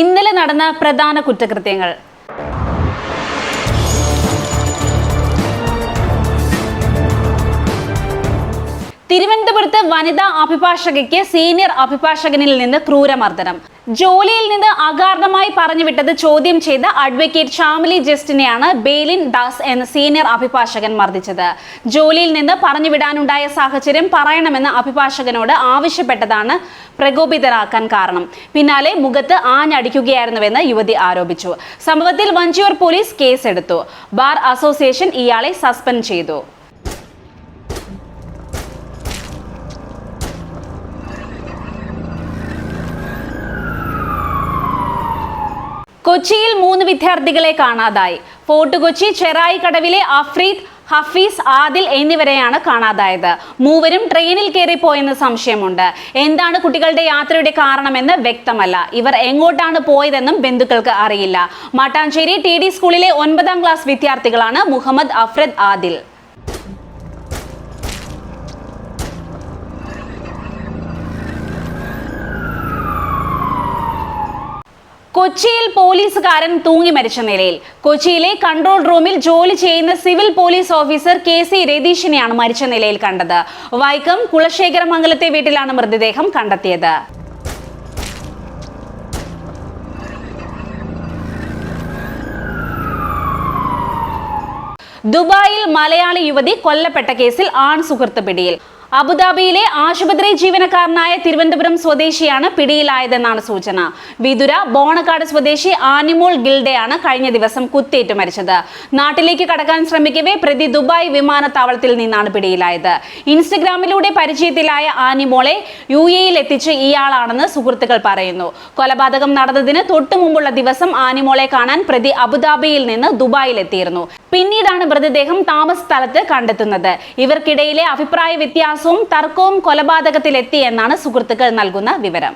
ഇന്നലെ നടന്ന പ്രധാന കുറ്റകൃത്യങ്ങൾ. തിരുവനന്തപുരത്ത് വനിതാ അഭിഭാഷകയ്ക്ക് സീനിയർ അഭിഭാഷകനിൽ നിന്ന് ക്രൂരമർദ്ദനം. ജോലിയിൽ നിന്ന് അകാരണമായി പറഞ്ഞുവിട്ടത് ചോദ്യം ചെയ്ത അഡ്വക്കേറ്റ് ഷാമിലി ജസ്റ്റിനെയാണ് ബേലിൻ ദാസ് എന്ന സീനിയർ അഭിഭാഷകൻ മർദ്ദിച്ചത്. ജോലിയിൽ നിന്ന് പറഞ്ഞു പറഞ്ഞുവിടാനുണ്ടായ സാഹചര്യം പറയണമെന്ന് അഭിഭാഷകനോട് ആവശ്യപ്പെട്ടതാണ് പ്രകോപിതരാക്കാൻ കാരണം. പിന്നാലെ മുഖത്ത് ആഞ്ഞടിക്കുകയായിരുന്നുവെന്ന് യുവതി ആരോപിച്ചു. സംഭവത്തിൽ വഞ്ചിയൂർ പോലീസ് കേസെടുത്തു. ബാർ അസോസിയേഷൻ ഇയാളെ സസ്പെൻഡ് ചെയ്തു. കൊച്ചിയിൽ മൂന്ന് വിദ്യാർത്ഥികളെ കാണാതായി. ഫോർട്ട് കൊച്ചി ചെറായി കടവിലെ അഫ്രീദ് ഹഫീസ് ആദിൽ എന്നിവരെയാണ് കാണാതായത്. മൂവരും ട്രെയിനിൽ കയറിപ്പോയെന്ന് സംശയമുണ്ട്. എന്താണ് കുട്ടികളുടെ യാത്രയുടെ കാരണമെന്ന് വ്യക്തമല്ല. ഇവർ എങ്ങോട്ടാണ് പോയതെന്നും ബന്ധുക്കൾക്ക് അറിയില്ല. മട്ടാഞ്ചേരി ടി സ്കൂളിലെ ഒൻപതാം ക്ലാസ് വിദ്യാർത്ഥികളാണ് മുഹമ്മദ് അഫ്രദ് ആദിൽ. കൊച്ചിയിൽ പോലീസുകാരൻ തൂങ്ങി മരിച്ച നിലയിൽ. കൊച്ചിയിലെ കൺട്രോൾ റൂമിൽ ജോലി ചെയ്യുന്ന civil police officer K C രതീഷിനെയാണ് മരിച്ച നിലയിൽ കണ്ടത്. വൈക്കം കുളശേഖരമംഗലത്തെ വീട്ടിലാണ് മൃതദേഹം കണ്ടെത്തിയത്. ദുബായിൽ മലയാളി യുവതി കൊല്ലപ്പെട്ട കേസിൽ ആൺ സുഹൃത്ത് പിടിയിൽ. അബുദാബിയിലെ ആശുപത്രി ജീവനക്കാരനായ തിരുവനന്തപുരം സ്വദേശിയാണ് പിടിയിലായതെന്നാണ് സൂചന. വിതുര ബോണക്കാട് സ്വദേശി ആനിമോൾ ഗിൽഡയാണ് കഴിഞ്ഞ ദിവസം കുത്തേറ്റ് മരിച്ചത്. നാട്ടിലേക്ക് കടക്കാൻ ശ്രമിക്കവേ പ്രതി ദുബായ് വിമാനത്താവളത്തിൽ നിന്നാണ് പിടിയിലായത്. ഇൻസ്റ്റഗ്രാമിലൂടെ പരിചയത്തിലായ ആനിമോളെ യു എയിൽ എത്തിച്ച് ഇയാളാണെന്ന് സുഹൃത്തുക്കൾ പറയുന്നു. കൊലപാതകം നടന്നതിന് തൊട്ടു മുമ്പുള്ള ദിവസം ആനിമോളെ കാണാൻ പ്രതി അബുദാബിയിൽ നിന്ന് ദുബായിൽ എത്തിയിരുന്നു. പിന്നീടാണ് മൃതദേഹം താമസ സ്ഥലത്ത് കണ്ടെത്തുന്നത്. ഇവർക്കിടയിലെ അഭിപ്രായ വ്യത്യാസവും തർക്കവും കൊലപാതകത്തിലെത്തി എന്നാണ് സുഹൃത്തുക്കൾ നൽകുന്ന വിവരം